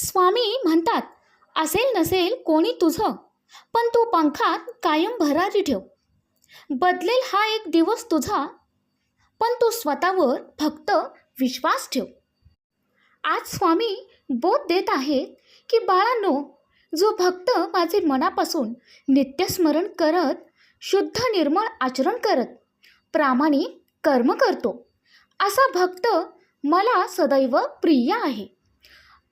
स्वामी म्हणतात असेल नसेल कोणी तुझं पण तू पंखात कायम भरारी ठेव. बदलेल हा एक दिवस तुझा पण तू स्वतःवर फक्त विश्वास ठेव. आज स्वामी बोध देत आहेत की बाळांनो जो भक्त माझे मनापासून नित्यस्मरण करत शुद्ध निर्मळ आचरण करत प्रामाणिक कर्म करतो असा भक्त मला सदैव प्रिय आहे.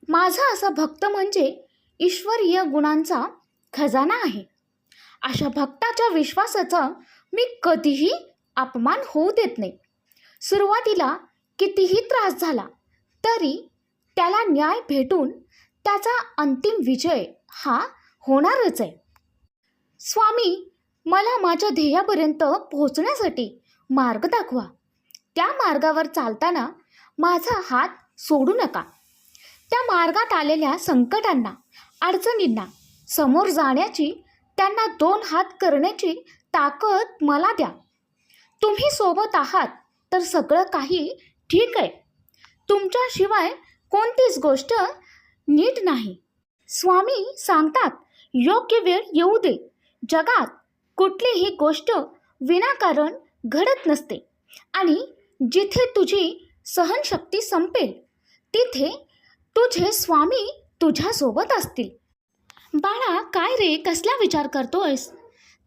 माझा असा भक्त म्हणजे ईश्वरीय गुणांचा खजाना आहे. अशा भक्ताच्या विश्वासाचा मी कधीही अपमान होऊ देत नाही. सुरुवातीला कितीही त्रास झाला तरी त्याला न्याय भेटून त्याचा अंतिम विजय हा होणारच आहे. स्वामी मला माझ्या ध्येयापर्यंत पोहोचण्यासाठी मार्ग दाखवा. त्या मार्गावर चालताना माझा हात सोडू नका. त्या मार्गात आलेल्या संकटांना अडचणींना समोर जाण्याची त्यांना दोन हात करण्याची ताकद मला द्या. तुम्ही सोबत आहात तर सगळं काही ठीक आहे. तुमच्याशिवाय कोणतीच गोष्ट नीट नाही. स्वामी सांगतात योग्य वेळ येऊ दे. जगात कुठलीही गोष्ट विनाकारण घडत नसते. आणि जिथे तुझी सहनशक्ती संपेल तिथे तुझे स्वामी तुझ्यासोबत असतील. बाळा काय रे? कसला विचार करतोयस?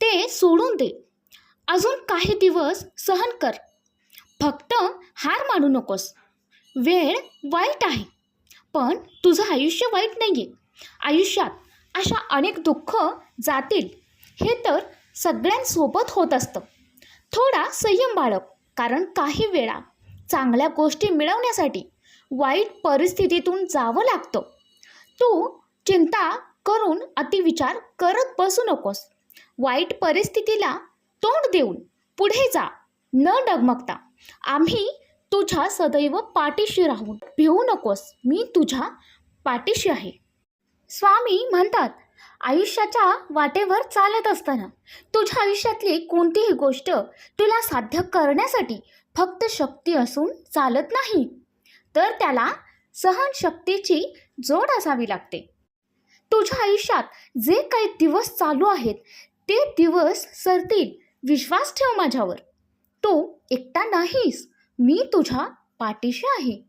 ते सोडून दे. अजून काही दिवस सहन कर. फक्त हार मानू नकोस. वेळ वाईट आहे. पण तुझं आयुष्य वाईट नाही आहे आयुष्यात अशा अनेक दुःख जातील. हे तर सगळ्यांसोबत होत असतं. थोडा संयम बाळग. कारण काही वेळा चांगल्या गोष्टी मिळवण्यासाठी वाईट परिस्थितीतून जावं लागतं. तू चिंता करून अतिविचार करत बसू नकोस. वाईट परिस्थितीला तोंड देऊन पुढे जा. न डगमगता. आम्ही तुझ्या सदैव पाठीशी राहून भिवू नकोस. मी तुझ्या पाठीशी आहे. स्वामी म्हणतात आयुष्याच्या वाटेवर चालत असताना तुझ्या आयुष्यातली कोणतीही गोष्ट तुला साध्य करण्यासाठी फक्त शक्ती असून चालत नाही. तर त्याला सहनशक्तीची जोड असावी लागते. तुझ्या आयुष्यात जे काही दिवस चालू आहेत ते दिवस सरतील. विश्वास ठेव माझ्यावर. तू एकटा नाहीस. मी तुझ्या पाठीशी आहे.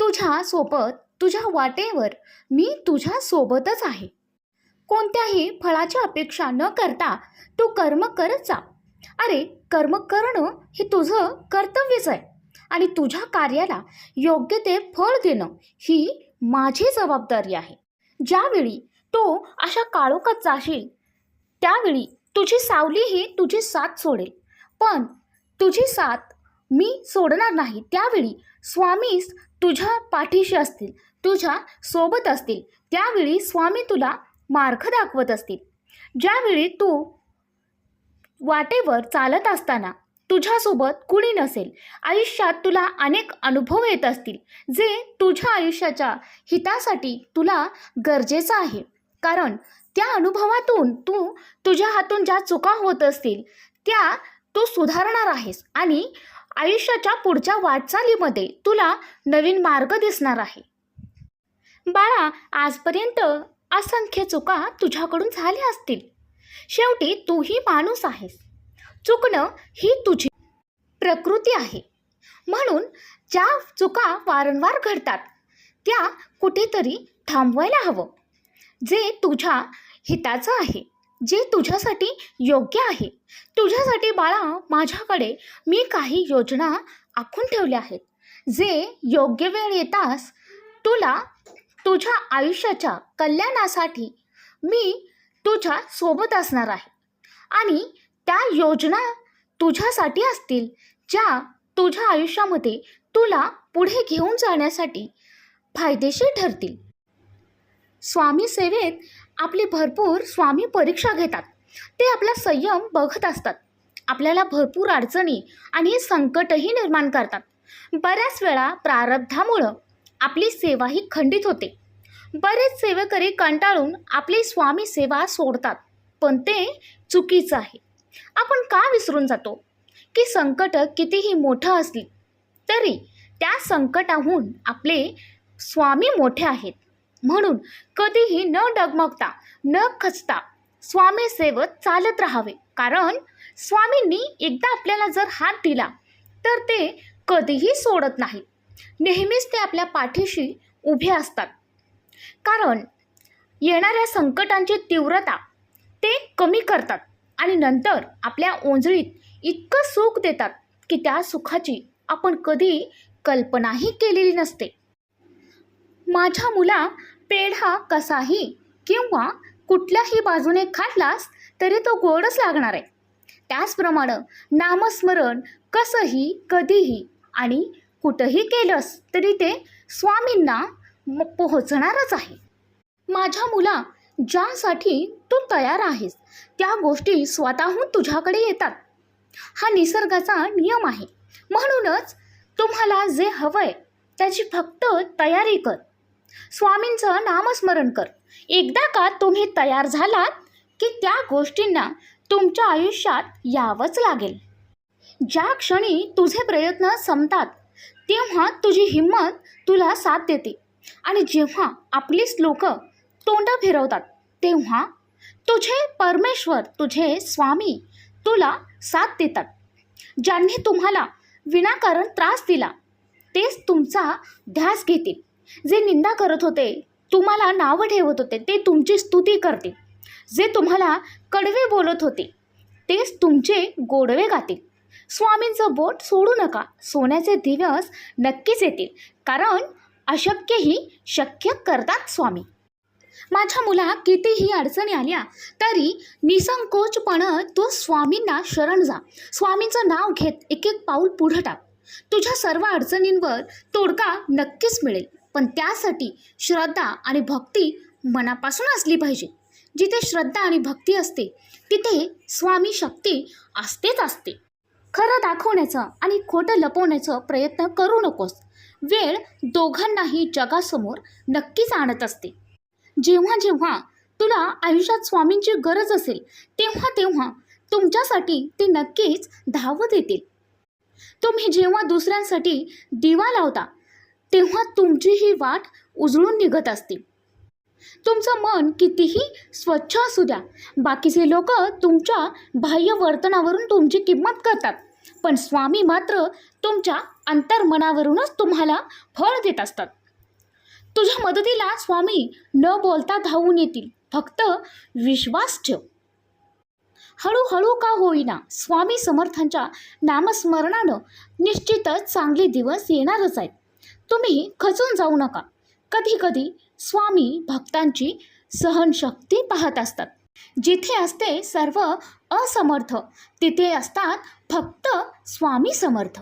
तुझ्या सोबत तुझ्या वाटेवर मी तुझ्या सोबतच आहे. कोणत्याही फळाची अपेक्षा न करता तू कर्म करत जा. अरे कर्म करणं हे तुझं कर्तव्यच आहे. आणि तुझ्या कार्याला योग्य ते फळ देणं ही माझी जबाबदारी आहे. ज्यावेळी तो अशा काळोखात जाशील त्यावेळी तुझी सावलीही तुझी साथ सोडेल. पण तुझी साथ मी सोडणार नाही. त्यावेळी स्वामीस तुझ्या पाठीशी असतील तुझ्या सोबत असतील. त्यावेळी स्वामी तुला मार्ग दाखवत असतील. ज्यावेळी तू वाटेवर चालत असताना तुझ्यासोबत कुणी नसेल. आयुष्यात तुला अनेक अनुभव येत असतील जे तुझ्या आयुष्याच्या हितासाठी तुला गरजेचं आहे. कारण त्या अनुभवातून तू तुझ्या हातून ज्या चुका होत असतील त्या तू सुधारणार आहेस आणि आयुष्याच्या पुढच्या वाटचालीमध्ये तुला नवीन मार्ग दिसणार आहे. बाळा आजपर्यंत असंख्य चुका तुझ्याकडून झाल्या असतील. शेवटी तूही माणूस आहेस. चुकणं ही तुझी प्रकृती आहे. म्हणून ज्या चुका वारंवार घडतात त्या कुठेतरी थांबवायला हवं. जे तुझ्या हिताचं आहे जे तुझ्यासाठी योग्य आहे. तुझ्यासाठी बाळा माझ्याकडे मी काही योजना आखून ठेवल्या आहेत. जे योग्य वेळ येतास तुला तुझ्या आयुष्याच्या कल्याणासाठी मी तुझ्या सोबत असणार आहे. आणि त्या योजना तुझ्यासाठी असतील ज्या तुझ्या आयुष्यामध्ये तुला पुढे घेऊन जाण्यासाठी फायदेशीर ठरतील. स्वामी सेवेत आपली भरपूर स्वामी परीक्षा घेतात. ते आपला संयम बघत असतात. आपल्याला भरपूर अडचणी आणि संकटही निर्माण करतात. बऱ्याच वेळा प्रारब्धामुळं आपली सेवाही खंडित होते. बरेच सेवेकरी कंटाळून आपली स्वामी सेवा सोडतात पण ते चुकीचं आहे. आपण का विसरून जातो? की संकट कितीही मोठं असली तरी त्या संकटाहून आपले स्वामी मोठे आहेत. म्हणून कधीही न डगमगता न खचता स्वामी सेवत चालत राहावे. कारण स्वामींनी एकदा आपल्याला जर हात दिला तर ते कधीही सोडत नाही नेहमीच ते आपल्या पाठीशी उभे असतात. कारण येणाऱ्या संकटांची तीव्रता ते कमी करतात. आणि नंतर आपल्या ओंजळीत इतकं सुख देतात की त्या सुखाची आपण कधी कल्पनाही केलेली नसते. माझ्या मुला पेढा कसाही किंवा कुठल्याही बाजूने खाल्लास तरी तो गोडच लागणार आहे. त्याचप्रमाणे नामस्मरण कसंही कधीही आणि कुठंही केलंस तरी ते स्वामींना पोहोचणारच आहे. माझ्या मुला ज्यासाठी तू तयार आहेस. त्या गोष्टी स्वतःहून तुझ्याकडे येतात. हा निसर्गाचा नियम आहे. म्हणूनच तुम्हाला जे हवंय त्याची फक्त तयारी कर. स्वामींचं नामस्मरण कर. एकदा का तुम्ही तयार झालात की त्या गोष्टींना तुमच्या आयुष्यात यावंच लागेल. ज्या क्षणी तुझे प्रयत्न संपतात तेव्हा तुझी हिंमत तुला साथ देते. आणि जेव्हा आपलीच लोक तोंड फिरवतात तेव्हा तुझे परमेश्वर तुझे स्वामी तुला साथ देतात. ज्यांनी तुम्हाला विनाकारण त्रास दिला तेच तुमचा ध्यास घेतील. जे निंदा करत होते तुम्हाला नावं ठेवत होते ते तुमची स्तुती करतील. जे तुम्हाला कडवे बोलत होते तेच तुमचे गोडवे गातील. स्वामींचं बोट सोडू नका सोन्याचे दिवस नक्कीच येतील. कारण अशक्यही शक्य करतात स्वामी. माझ्या मुला कितीही अडचणी आल्या तरी निसंकोचपणं तू स्वामींना शरण जा. स्वामींचं नाव घेत एक एक पाऊल पुढं टाक. तुझ्या सर्व अडचणींवर तोडगा नक्कीच मिळेल. पण त्यासाठी श्रद्धा आणि भक्ती मनापासून असली पाहिजे. जिथे श्रद्धा आणि भक्ती असते तिथे स्वामी शक्ती असतेच असते. खरं दाखवण्याचं आणि खोटं लपवण्याचा प्रयत्न करू नकोस. वेळ दोघांनाही जगासमोर नक्कीच आणत असते. जेव्हा जेव्हा तुला आयुष्यात स्वामींची गरज असेल तेव्हा तेव्हा तुमच्यासाठी ते नक्कीच धावत येतील. तुम्ही जेव्हा दुसऱ्यांसाठी दिवा लावता तेव्हा तुमची ही वाट उजळून निघत असते. तुमचं मन कितीही स्वच्छ असू द्या बाकीचे लोक तुमच्या बाह्य वर्तनावरून तुमची किंमत करतात पण स्वामी मात्र तुमच्या अंतर्मनावरूनच तुम्हाला फळ देत असतात. तुझ्या मदतीला स्वामी न बोलता धावून येतील. फक्त विश्वास ठेव. हळूहळू का होईना स्वामी समर्थांच्या नामस्मरणानं निश्चितच चांगले दिवस येणारच आहेत. तुम्ही खचून जाऊ नका. कधी कधी स्वामी भक्तांची सहनशक्ती पाहत असतात. जिथे असते सर्व असमर्थ तिथे असतात फक्त स्वामी समर्थ.